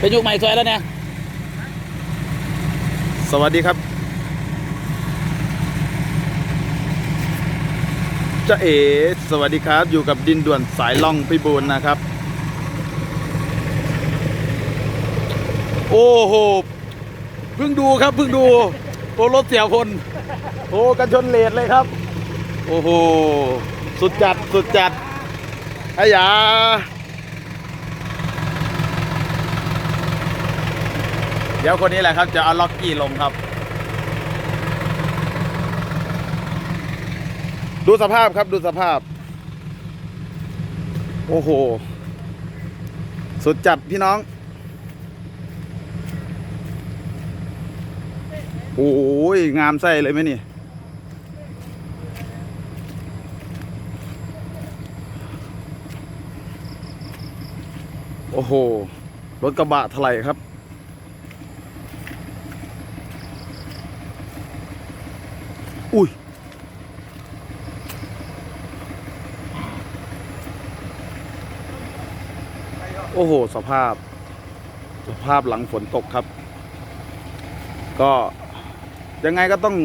เป็นยุคใหม่สวยแล้วเนี่ยสวัสดีครับจะเอสวัสดีครับ อยู่กับดินด่วนสายล่องพิบูลนะครับ โอ้โหเพิ่งดูครับเพิ่งดูโอ้รถเสียพลโอ้กันชนเลดเลยครับ โอ้โห สุดจัด สุดจัดอ้ยา เดี๋ยวคนนี้แหละครับจะเอาล็อกกี้ลงครับ ดูสภาพครับดูสภาพ โอ้โห สุดจัดพี่น้อง โอ้ยงามไส้เลยไหมนี่โอ้โห รถกระบะถลายครับ อ้โห สภาพ สภาพหลังฝนตกครับ ก็ยังไงก็ต้อง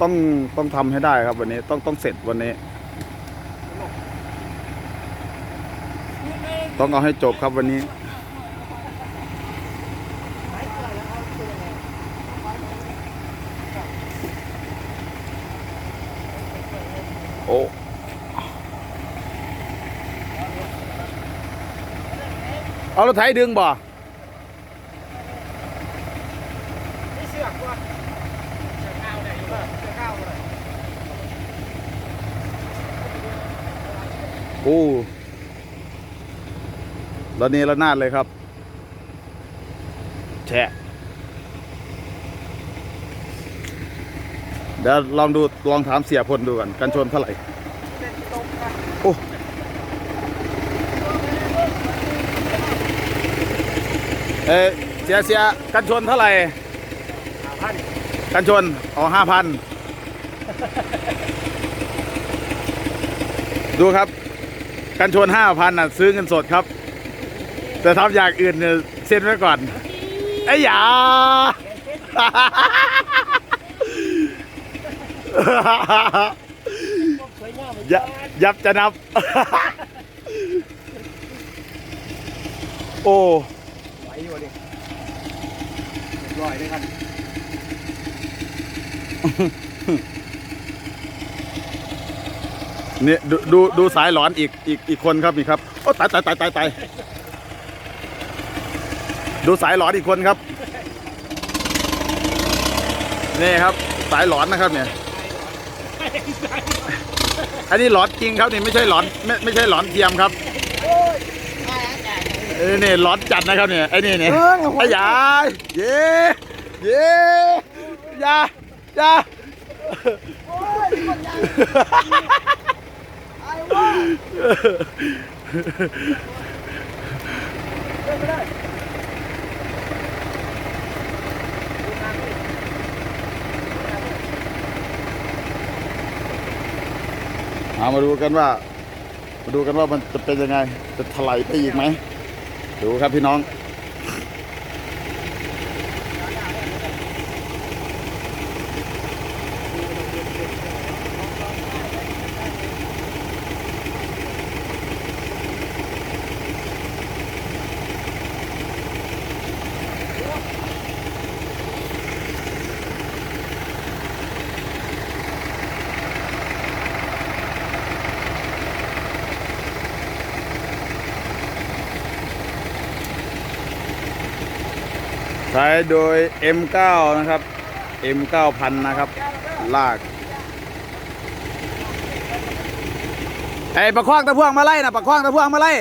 ต้องต้องทำให้ได้ครับวันนี้ต้องต้องเสร็จวันนี้ ต้องเอาให้จบครับวันนี้ เอารถไถดึงบ่นี่เสือกว่ะเสือกข้าวได้อยู่ป่ะเสือกข้าเลยโอ้ระเนระนาดเลยครับแฉะเดี๋ยวลองดู ลองถามเสียพลดูกัน กันชนเท่าไหร่ เส้นตรงกัน โอ้ เออเสียเสียกันชนเท่าไหร่หาพันกันชนอ๋อห้าพันดูครับ กันชนห้าพันอะ ซื้อเงินสดครับ แต่ทำอย่างอื่นเนี่ยเซ็นไว้ก่อนไอ้หยาสวยงามยับยับจะนับ โอ้ อยู่ดิเรียบร้อยเลยครับเนี่ยดูดูดูสายหลอนอีกอีกอีกคนครับนี่ครับโอ้ตายตายตายตายตายดูสายหลอนอีกคนครับนี่ครับ สายหลอนนะครับเนี่ยอันนี้หลอนจริงครับนี่ไม่ใช่หลอนไม่ไม่ใช่หลอนเทียมครับ เออเนี่ยหลอนจัดนะครับเนี่ยไอ้นี่เนี่ยไอ้ยาเย่เย่อยาอยาเอามาดูกันว่า มาดูกันว่ามันจะเป็นยังไง จะถลายไปอีกไหม ดูครับพี่น้อง โดย M9 นะครับ M9 พันนะครับ ลาก ไอ้ประคองตะพ่วงมาไล่นะประคองตะพ่วงมาไล่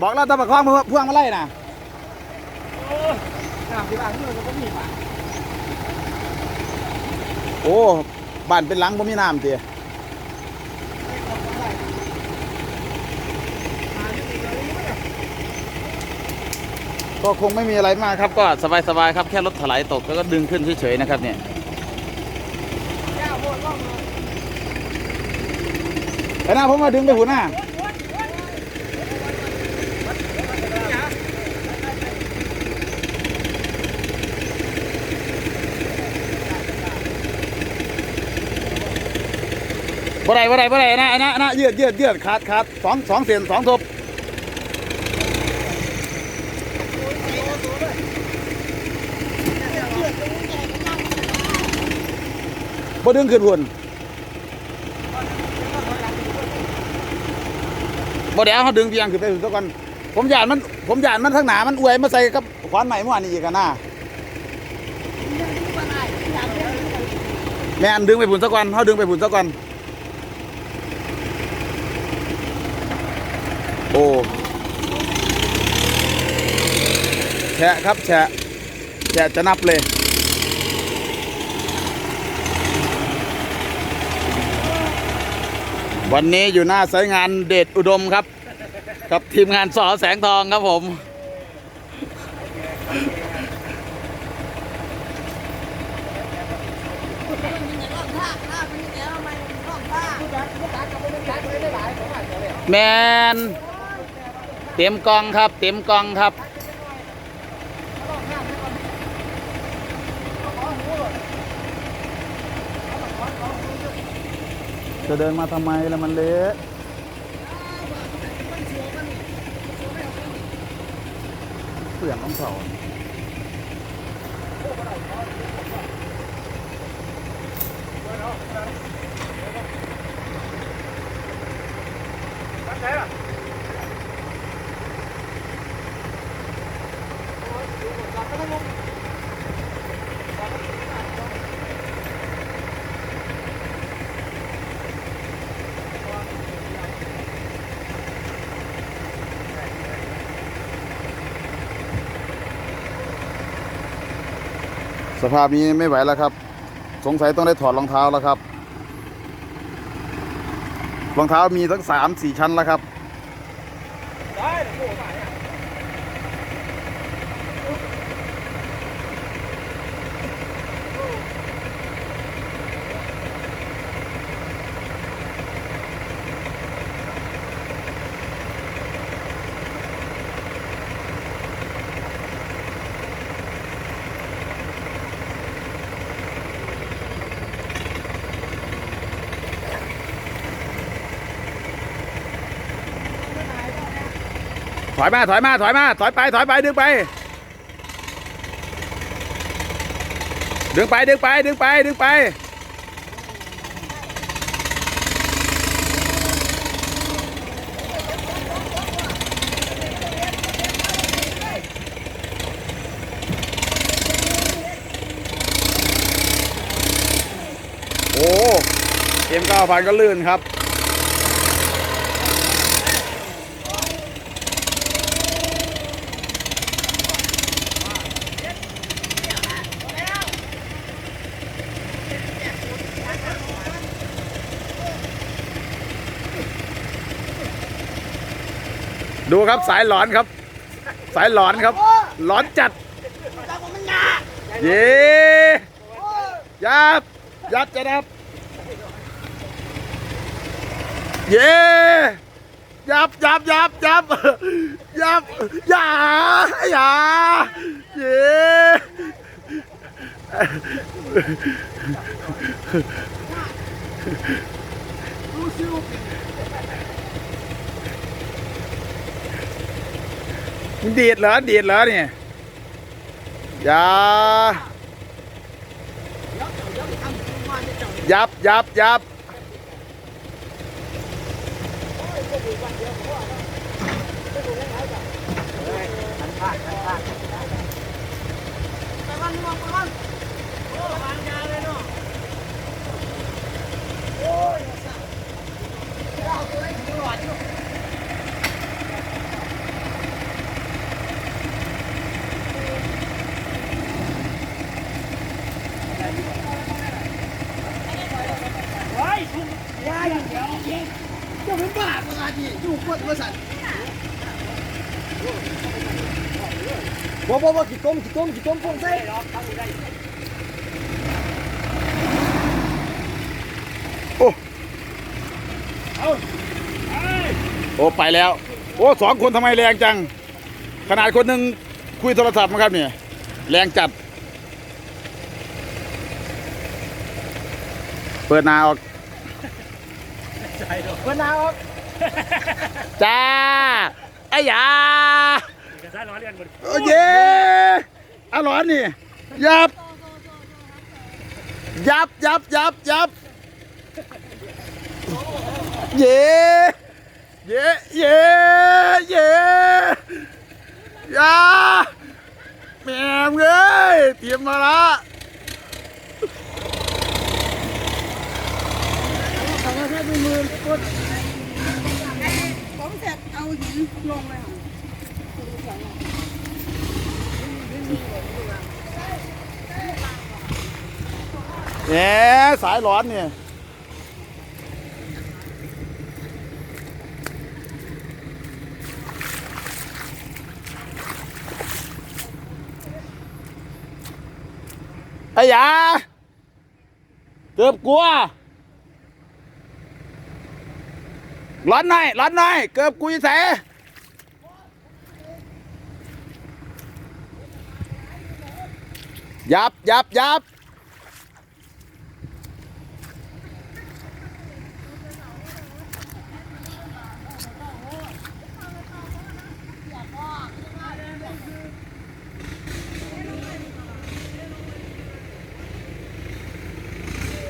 บอกเราตะประคองพ่วงมาไล่น่ะโอ้ บ้านเป็นหลังบ่มีน้ำเตีย ก็คงไม่มีอะไรมากครับก็สบายๆครับแค่รถถลายตกแล้วก็ดึงขึ้นเฉยๆนะครับเนี่ยไอ้หน้าผมมาดึงไปหัวหน้าบ่ได้บ่ได้บ่ได้นะนะนะยืดยืดยืดขาดขาดสองสองเซนสองทบ บ่ดึงขึ้นหุ่นบ่เดี๋ยวเขาดึงเพียงขึ้นไปถึงตัวก่อนผมยานมัน ผมยานมันทั้งหนามันอวยมาใส่กับขวานใหม่เมื่อวานนี้อีกอะนะแม่นดึงไปผุนสักวันเขาดึงไปผุนสักวันโอ้แฉะครับแฉะแฉะจะนับเลย วันนี้อยู่หน้าสายงานเดชอุดมครับ กับทีมงานสอแสงทองครับผม แมนเต็มกองครับ เต็มกองครับ จะเดินมาทำไมล่ะมันเละเปลี่ยนรองเท้า สภาพนี้ไม่ไหวแล้วครับ สงสัยต้องได้ถอดรองเท้าแล้วครับ รองเท้ามีทั้งสามสี่ชั้นแล้วครับ ถอยมาถอยมาถอยมาถอยไปถอยไปดึงไป ดึงไปดึงไปดึงไปดึงไป โอ้เอ็มเก้าพันก็ลื่นครับ ดูครับสายหลอนครับ สายหลอนครับ หลอนจัด เย้ยับยับจะนับ เย้ยับยับยับยับยับอย่าอย่าเย้ ดีดเหรอดีดเหรอเนี่ยอย่ายับยับยับไว้ทุ่มยาอย่างเดียวเจ้าเป็นบ้าประกาศดิอยู่ขวดบริษัท บ่บ่บ่กี่ต้มกี่ต้มกี่ต้มพงใส่โอ้โอ้ไปแล้ว โอ้สองคนทำไมแรงจัง ขนาดคนหนึ่งคุยโทรศัพท์นะครับเนี่ย แรงจัด เปิดหนาออกมะนาวครับจ้าไอ้ยา เอกสารร้อนเรียนหมดโอ้เย่อร่อยนี่ ยับ ยับยับยับยับเย่เย่เย่เย่ยาแม่มเอ้ยเตรียมมาละเขาก็แค่ดูมือกดผมเสร็จเอาหินลงเลยค่ะ แหมสายร้อนเนี่ยไอ้ยาเกือบกลัว ร้อนหน่อยร้อนหน่อยเกือบกุยแส ยับยับยับ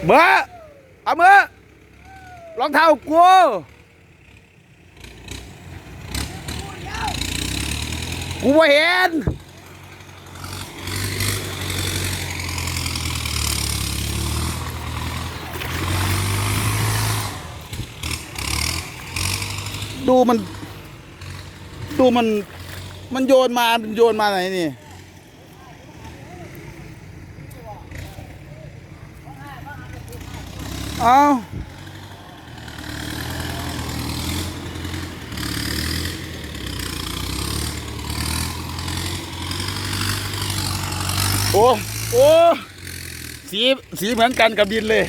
เมื่อเอามือรองเท้ากูกูบ่เห็น ดูมัน ดูมัน มันโยนมามันโยนมาไหนนี่เอาโอ้โอ้สีสีเหมือนกันกับดินเลย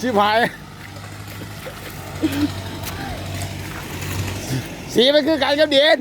ชิบหาย สีมันคือกันกับดิน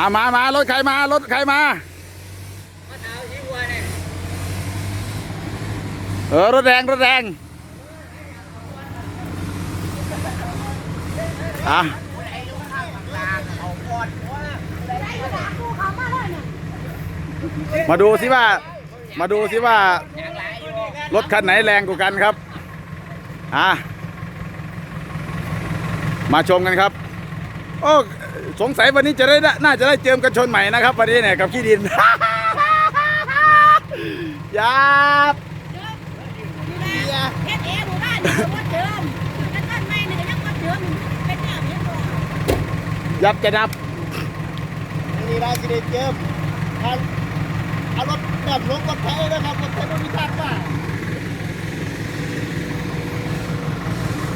อ่ามามารถใครมารถใครมาเออรถแรงรถแรงอะมาดูสิว่า มาดูสิว่า รถคันไหนแรงกว่ากันครับ อะมาชมกันครับ โอ้ สงสัยวันนี้จะได้น่าจะได้เจิมกันชนใหม่นะครับ วันนี้เนี่ยกับขี้ดินยับเฮ็ดเองหมู่บ้านนี่ก็ว่าเดิมแล้วต้นไม้นี่ก็ยังว่าเดิมเป็นแนวนี้บ่ยับจะดับอันนี้ราชินเจิมทางเอารถแบบลงรถไฟนะครับรถไฟบริษัทว่า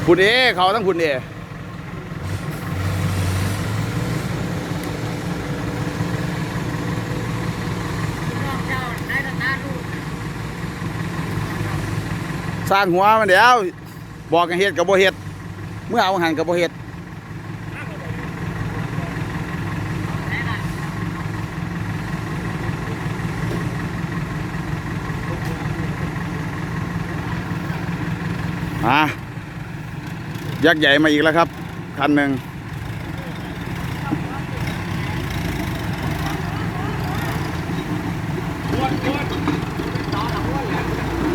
คุณเอเขาทั้งคุณเอ เจ้าได้ตาดู ส ร้างหัวมันเดี๋ยวบอกกันเฮ็ดกับบ่เฮ็ดเมื่อเอาหันกับบ่เฮ็ดอะยักษ์ใหญ่มาอีกแล้วครับ คันหนึ่ง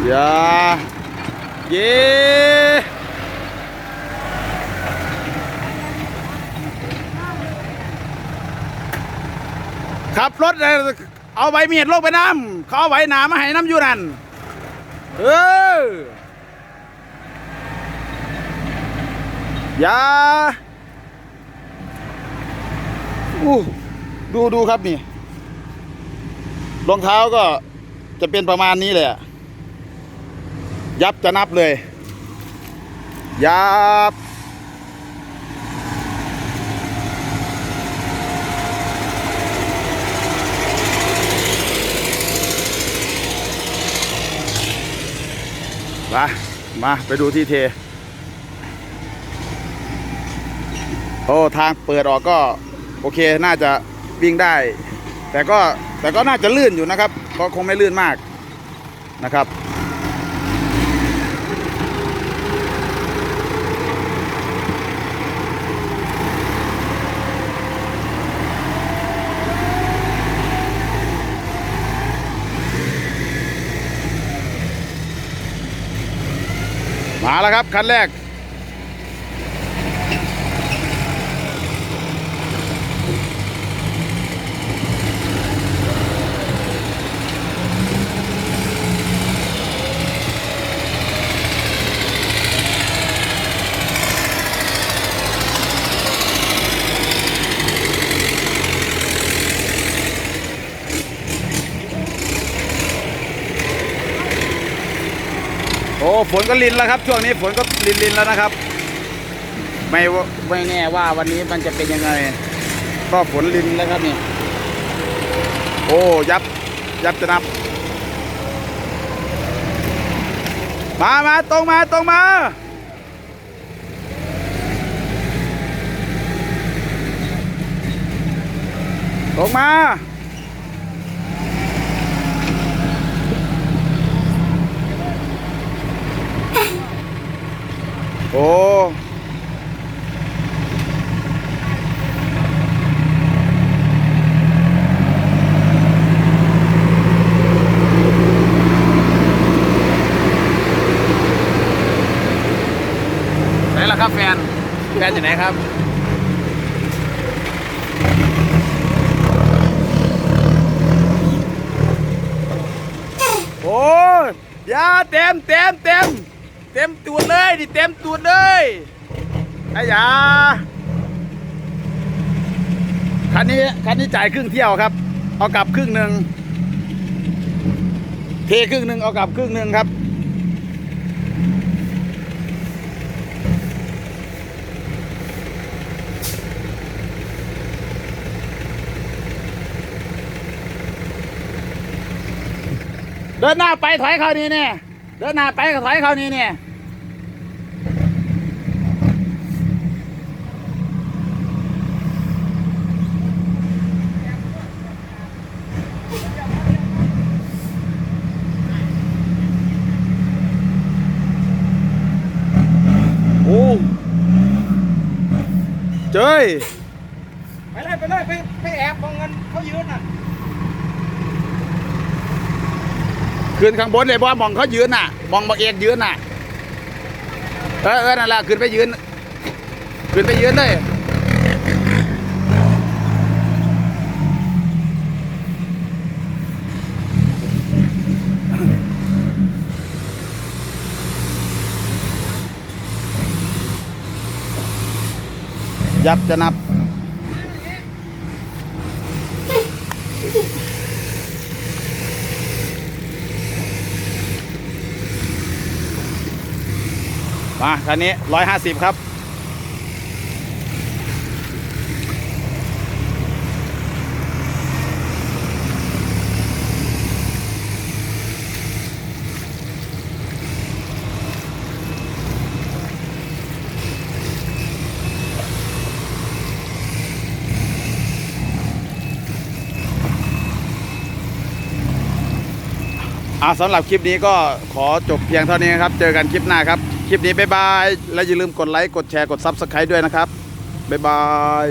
อย่า เย่ขับรถเอาเอาใบมีดลงไปน้ำเขาเอาใบหนามาให้น้ำอยู่นั่นเอออย่าอู้ดูดูครับนี่รองเท้าก็จะเป็นประมาณนี้เลยอะ ยับจะนับเลย ยับ มา มาไปดูที่เท โอ้ ทางเปิดออกก็ โอเคน่าจะวิ่งได้ แต่ก็แต่ก็น่าจะลื่นอยู่นะครับ ก็คงไม่ลื่นมากนะครับ มาแล้วครับคันแรก ฝนก็ลินแล้วครับ ช่วงนี้ฝนก็ลินลินแล้วนะครับ ไม่ว่าไม่แน่ว่าวันนี้มันจะเป็นยังไง ก็ฝนลินแล้วครับนี่ โอ้ยับ ยับจะนับ มามาตรงมาตรงมาตรงมา โอ้ไหนล่ะครับแฟน แฟนอยู่ไหนครับโอ้ยยาเต็มเต็มเต็ม เต็มตูดเลยดิเต็มตูดเลยไอ้ยาคันนี้คันนี้จ่ายครึ่งเที่ยวครับ เอากลับครึ่งหนึ่งเทครึ่งหนึ่งเอากลับครึ่งหนึ่งครับเดินหน้าไปถอยเขานี่เนี่ย เดินหน้าไปก็ถอยเขานี่เนี่ยโอ้เจ้ยไปเลยไปเลยไปไปแอบมองเงินเขายืนน่ะ ขึ้นข้างบนเลยบ่มองเขายืนน่ะ มองบักเอกยืนน่ะ เออเออนั่นแหละขึ้นไปยืน ขึ้นไปยืนเลยยับจะนับ มาคันนี้ร้อยห้าสิบครับ อ่าสำหรับคลิปนี้ก็ขอจบเพียงเท่านี้ครับ เจอกันคลิปหน้าครับ คลิปนี้บ๊ายบาย และอย่าลืมกดไลค์ กดแชร์ กด Subscribe ด้วยนะครับ บ๊ายบาย